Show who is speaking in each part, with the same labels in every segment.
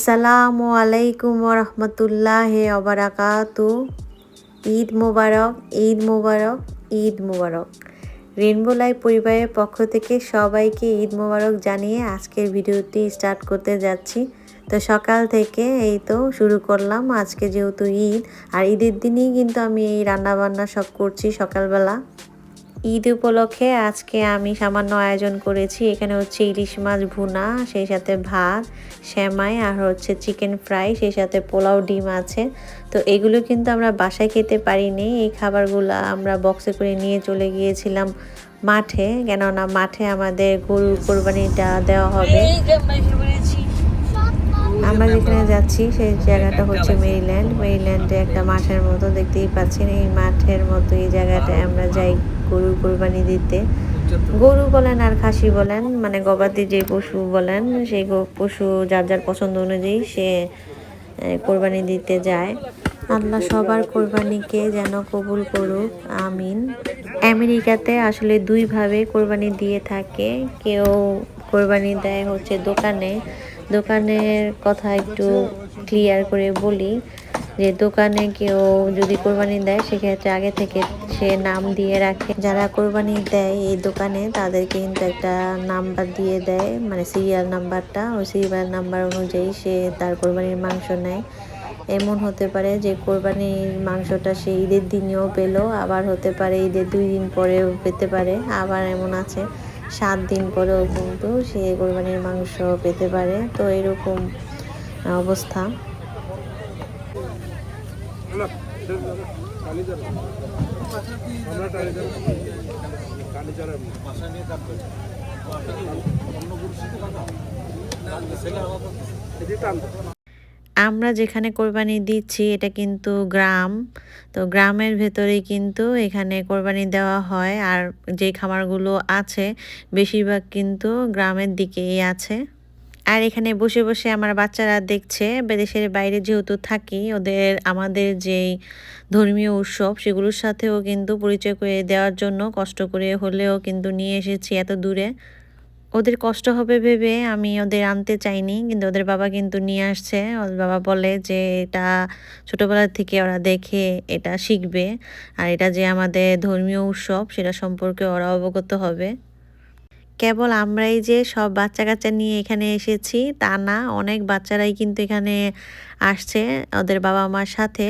Speaker 1: আসসালামু আলাইকুম রহমতুল্লাহ অবরাকাতু ঈদ মোবারক ঈদ মোবারক ঈদ মোবারক। রেনবো লাইভ পরিবারের পক্ষ থেকে সবাইকে ঈদ মোবারক জানিয়ে আজকের ভিডিওটি স্টার্ট করতে যাচ্ছি। তো সকাল থেকে এই তো শুরু করলাম আজকে যেহেতু ঈদ, আর ঈদের দিনেই কিন্তু আমি এই রান্নাবান্না সব করছি সকালবেলা। ঈদ উপলক্ষে আজকে আমি সামান্য আয়োজন করেছি। এখানে হচ্ছে ইলিশ মাছ ভুনা, সেই সাথে ভাত শ্যামাই আর হচ্ছে চিকেন ফ্রাই, সেই সাথে পোলাও, ডিম আছে। তো এগুলো কিন্তু আমরা বাসায় খেতে পারিনি। এই খাবারগুলো আমরা বক্সে করে নিয়ে চলে গিয়েছিলাম মাঠে। কেননা মাঠে আমাদের গরু কোরবানিটা দেওয়া হবে। আমরা যেখানে যাচ্ছি, সেই জায়গাটা হচ্ছে মেরিল্যান্ড। মেরিল্যান্ডে একটা মাঠের মতো দেখতেই পাচ্ছেন। এই মাঠের মতো এই জায়গাটায় আমরা যাই। গরু কোরবানি দিতে। গরু বলেন আর খাসি বলেন মানে গবাদি যে পশু বলেন, সেই পশু যার যার পছন্দ অনুযায়ী সে কোরবানি দিতে যায়। আল্লাহ সবার কোরবানিকে যেন কবুল করুক, আমিন। আমেরিকাতে আসলে দুইভাবে কোরবানি দিয়ে থাকে। কেউ কোরবানি দেয় হচ্ছে দোকানে। দোকানের কথা একটু ক্লিয়ার করে বলি। যে দোকানে কেউ যদি কোরবানি দেয়, সেক্ষেত্রে আগে থেকে সে নাম দিয়ে রাখে। যারা কোরবানি দেয় এই দোকানে, তাদেরকে কিন্তু একটা নাম্বার দিয়ে দেয় মানে সিরিয়াল নাম্বারটা। ওই সিরিয়াল নাম্বার অনুযায়ী সে তার কোরবানির মাংস নেয়। এমন হতে পারে যে কোরবানির মাংসটা সে ঈদের দিনেও পেল, আবার হতে পারে ঈদের দুই দিন পরেও পেতে পারে, আবার এমন আছে। সাত দিন পরেও কিন্তু সে কোরবানির মাংস পেতে পারে। তো এরকম অবস্থা। আমরা যেখানে কোরবানি দিচ্ছি, এটা কিন্তু গ্রাম। তো গ্রামের ভেতরেই কিন্তু এখানে কোরবানি দেওয়া হয়। আর যে খামারগুলো আছে, বেশিরভাগ কিন্তু গ্রামের দিকেই আছে। আর এখানে বসে বসে আমার বাচ্চারা দেখছে দেশের বাইরে যেহেতু থাকি, ওদের, আমাদের যেই ধর্মীয় উৎসব, সেগুলোর সাথেও কিন্তু পরিচয় করে দেওয়ার জন্য কষ্ট করে হলেও কিন্তু নিয়ে এসেছি এত দূরে। ওদের কষ্ট হবে ভেবে আমি ওদের আনতে চাইনি, কিন্তু ওদের বাবা কিন্তু নিয়ে আসছে। ওদের বাবা বলে যে, এটা ছোটোবেলা থেকে ওরা দেখে এটা শিখবে, আর এটা যে আমাদের ধর্মীয় উৎসব, সেটা সম্পর্কে ওরা অবগত হবে। কেবল আমরাই যে সব বাচ্চা কাচ্চা নিয়ে এখানে এসেছি, তা না, অনেক বাচ্চারাই কিন্তু এখানে আসছে ওদের বাবা মার সাথে।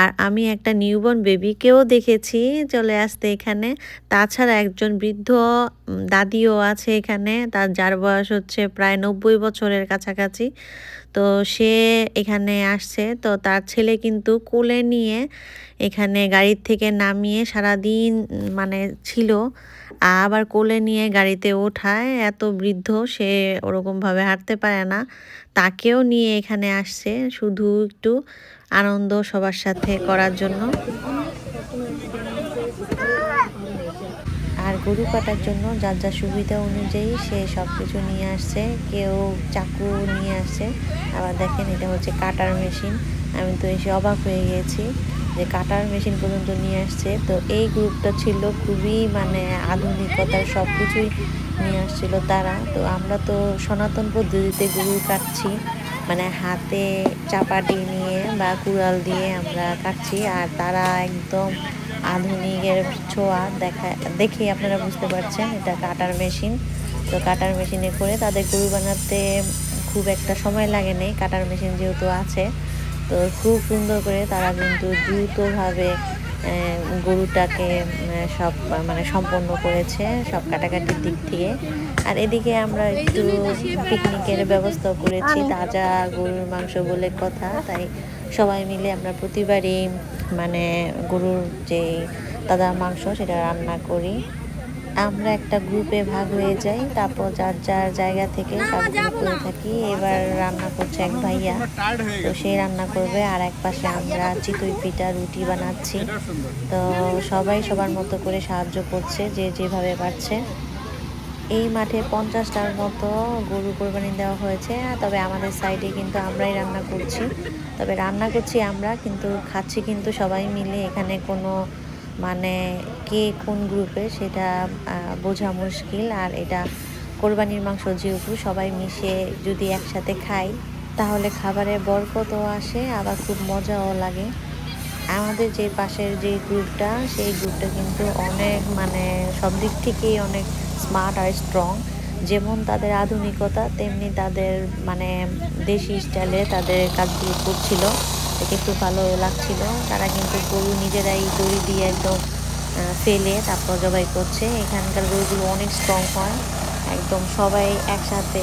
Speaker 1: আর আমি একটা নিউবর্ন বেবিকেও দেখেছি চলে আসতে এখানে। তাছাড়া একজন বৃদ্ধ দাদিও আছে এখানে, তার যার বয়স হচ্ছে প্রায় নব্বই বছরের কাছাকাছি। তো সে এখানে আসছে, তো তার ছেলে কিন্তু কোলে নিয়ে এখানে গাড়ির থেকে নামিয়ে সারাদিন মানে ছিল। আবার কোলে নিয়ে গাড়িতে ওঠায়। এত বৃদ্ধ, সে ওরকমভাবে হাঁটতে পারে না। তাকেও নিয়ে এখানে আসছে শুধু একটু আনন্দ সবার সাথে করার জন্য। আর গরু কাটার জন্য যার যা সুবিধা অনুযায়ী সে সব কিছু নিয়ে আসছে। কেউ চাকু নিয়ে আসছে। আবার দেখেন এটা হচ্ছে কাটার মেশিন। আমি তো এসে অবাক হয়ে গিয়েছি যে কাটার মেশিন পর্যন্ত নিয়ে আসছে। তো এই গ্রুপটা ছিল খুবই মানে আধুনিকতার সব কিছুই নিয়ে আসছিল তারা। তো আমরা তো সনাতন পদ্ধতিতে গরু কাটছি। মানে হাতে চাপাটি নিয়ে বা কুড়াল দিয়ে আমরা কাটছি। আর তারা একদম আধুনিকের ছোঁয়া দেখা, দেখে আপনারা বুঝতে পারছেন এটা কাটার মেশিন। তো কাটার মেশিনে করে তাদের গরু বানাতে খুব একটা সময় লাগে নেই। কাটার মেশিন যেহেতু আছে তো খুব সুন্দর করে তারা কিন্তু দ্রুতভাবে গরুটাকে সব মানে সম্পন্ন করেছে সব কাটাকাটির দিক থেকে। আর এদিকে আমরা একটু পিকনিকের ব্যবস্থা করেছি, তাজা গরুর মাংস বলে কথা, তাই সবাই মিলে আমরা প্রতিবারই মানে গরুর যে তাজা মাংস সেটা রান্না করি। আমরা একটা গ্রুপে ভাগ হয়ে যাই তারপর যার যার জায়গা থেকে কাজগুলো করে থাকি। এবার রান্না করছে এক ভাইয়া। তো সে রান্না করবে আর এক পাশে আমরা চিতই পিঠা রুটি বানাচ্ছি। তো সবাই সবার মতো করে সাহায্য করছে যে যেভাবে পারছে। এই মাঠে পঞ্চাশটার মতো গরু কোরবানি দেওয়া হয়েছে তবে আমাদের সাইডে কিন্তু আমরাই রান্না করছি। তবে রান্না করছি আমরা কিন্তু খাচ্ছি কিন্তু সবাই মিলে। এখানে কোনো মানে কে কোন গ্রুপে সেটা বোঝা মুশকিল। আর এটা কোরবানির মাংস যেহেতু সবাই মিশে যদি একসাথে খাই তাহলে খাবারে বরকতও আসে, আবার খুব মজাও লাগে। আমাদের যে পাশের যে গ্রুপটা সেই গ্রুপটা কিন্তু অনেক মানে সব দিক থেকেই অনেক স্মার্ট আর স্ট্রং যেমন তাদের আধুনিকতা, তেমনি তাদের মানে দেশি স্টাইলে তাদের কাজগুলো করছিল। দেখে একটু ভালো লাগছিল। তারা কিন্তু গরু নিজেরাই দড়ি দিয়ে একদম ফেলে তারপর জবাই করছে। এখানকার গরুগুলো অনেক স্ট্রং হয়। একদম সবাই একসাথে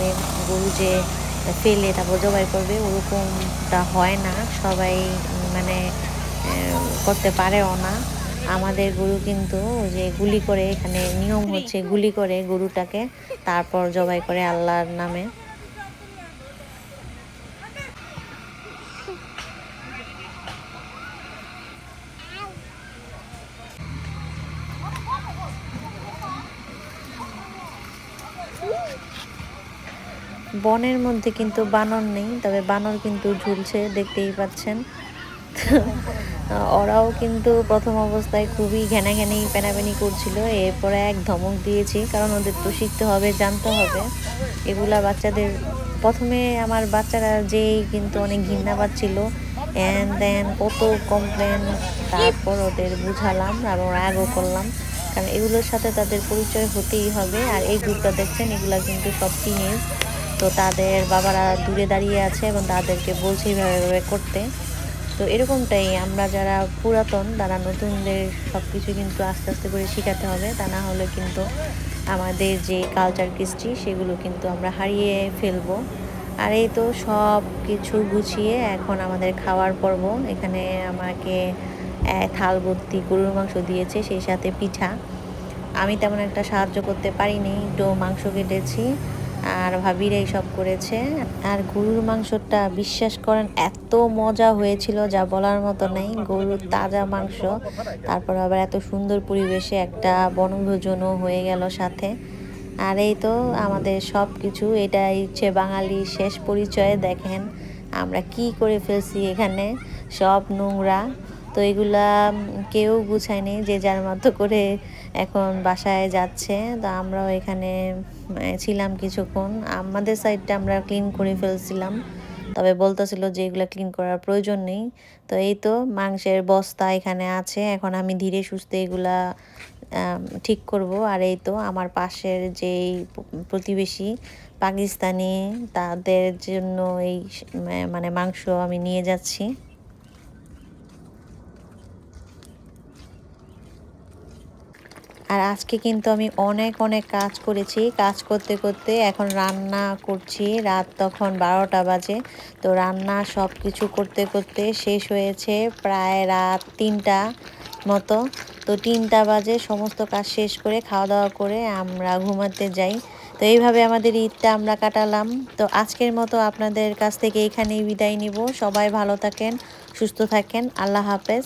Speaker 1: গরু যে ফেলে তারপর জবাই করবে ওরকমটা হয় না। সবাই মানে করতে পারেও না। আমাদের গরু কিন্তু যে গুলি করে এখানে নিয়ম হচ্ছে গুলি করে গরুটাকে, তারপর জবাই করে আল্লাহর নামে। বনের মধ্যে কিন্তু বানর নেই, তবে বানর কিন্তু ঝুলছে, দেখতেই পাচ্ছেন। ওরাও কিন্তু প্রথম অবস্থায় খুবই ঘ্যানাঘ্যানি প্যানাপ্যানি করছিল, এরপরে এক ধমক দিয়েছি, কারণ ওদের তো শিখতে হবে, জানতে হবে। এগুলা বাচ্চাদের, প্রথমে আমার বাচ্চারা যেই কিন্তু অনেক ঘৃণা পাচ্ছিল অ্যান দেন কত কমপ্লেন তারপর ওদের বুঝালাম, আর রাগও করলাম। কারণ এগুলোর সাথে তাদের পরিচয় হতেই হবে, আর এই গ্রুপটা দেখছেন, এগুলা কিন্তু সব টিনেজ তো তাদের বাবারা দূরে দাঁড়িয়ে আছে এবং তাদেরকে বলছে এইভাবে এভাবে করতে। তো এরকমটাই আমরা যারা পুরাতন, তারা নতুনদের সব কিছু কিন্তু আস্তে আস্তে করে শেখাতে হবে। তা না হলে কিন্তু আমাদের যে কালচার কৃষ্টি, সেগুলো কিন্তু আমরা হারিয়ে ফেলব। আর এই তো সব কিছু গুছিয়ে এখন আমাদের খাওয়ার পর্ব। এখানে আমাকে থাল ভর্তি গরুর মাংস দিয়েছে, সেই সাথে পিঠা। আমি তেমন একটা সাহায্য করতে পারিনি, একটু মাংস কেটেছি। আর ভাবির এই সব করেছে। আর গরুর মাংসটা বিশ্বাস করেন, এত মজা হয়েছিল যা বলার মতো নেই। গরুর তাজা মাংস, তারপর আবার এত সুন্দর পরিবেশে একটা বনভোজনও হয়ে গেল সাথে। আর এই তো আমাদের সব কিছু এটা হচ্ছে বাঙালি শেষ পরিচয়ে, দেখেন আমরা কি করে ফেলছি এখানে। সব নোংরা। তো এগুলা কেউ গুছায়নি, যে যার মতো করে এখন বাসায় যাচ্ছে। তো আমরাও এখানে ছিলাম কিছুক্ষণ। আমাদের সাইডটা আমরা ক্লিন করে ফেলছিলাম। তবে বলতেছিল যে এগুলো ক্লিন করার প্রয়োজন নেই। তো এই তো মাংসের বস্তা এখানে আছে। এখন আমি ধীরে সুস্থে এগুলা ঠিক করব। আর এই তো আমার পাশের যেই প্রতিবেশী পাকিস্তানি, তাদের জন্য এই মানে মাংস আমি নিয়ে যাচ্ছি। আর আজকে কিন্তু আমি অনেক অনেক কাজ করেছি। কাজ করতে করতে এখন রান্না করছি। রাত তখন বারোটা বাজে। তো রান্না সব কিছু করতে করতে শেষ হয়েছে প্রায় রাত তিনটা মতো। তো তিনটা বাজে সমস্ত কাজ শেষ করে খাওয়া দাওয়া করে আমরা ঘুমাতে যাই। তো এইভাবে আমাদের ঈদটা আমরা কাটালাম। তো আজকের মতো আপনাদের কাছ থেকে এখানেই বিদায় নিব। সবাই ভালো থাকেন, সুস্থ থাকেন। আল্লাহ হাফেজ।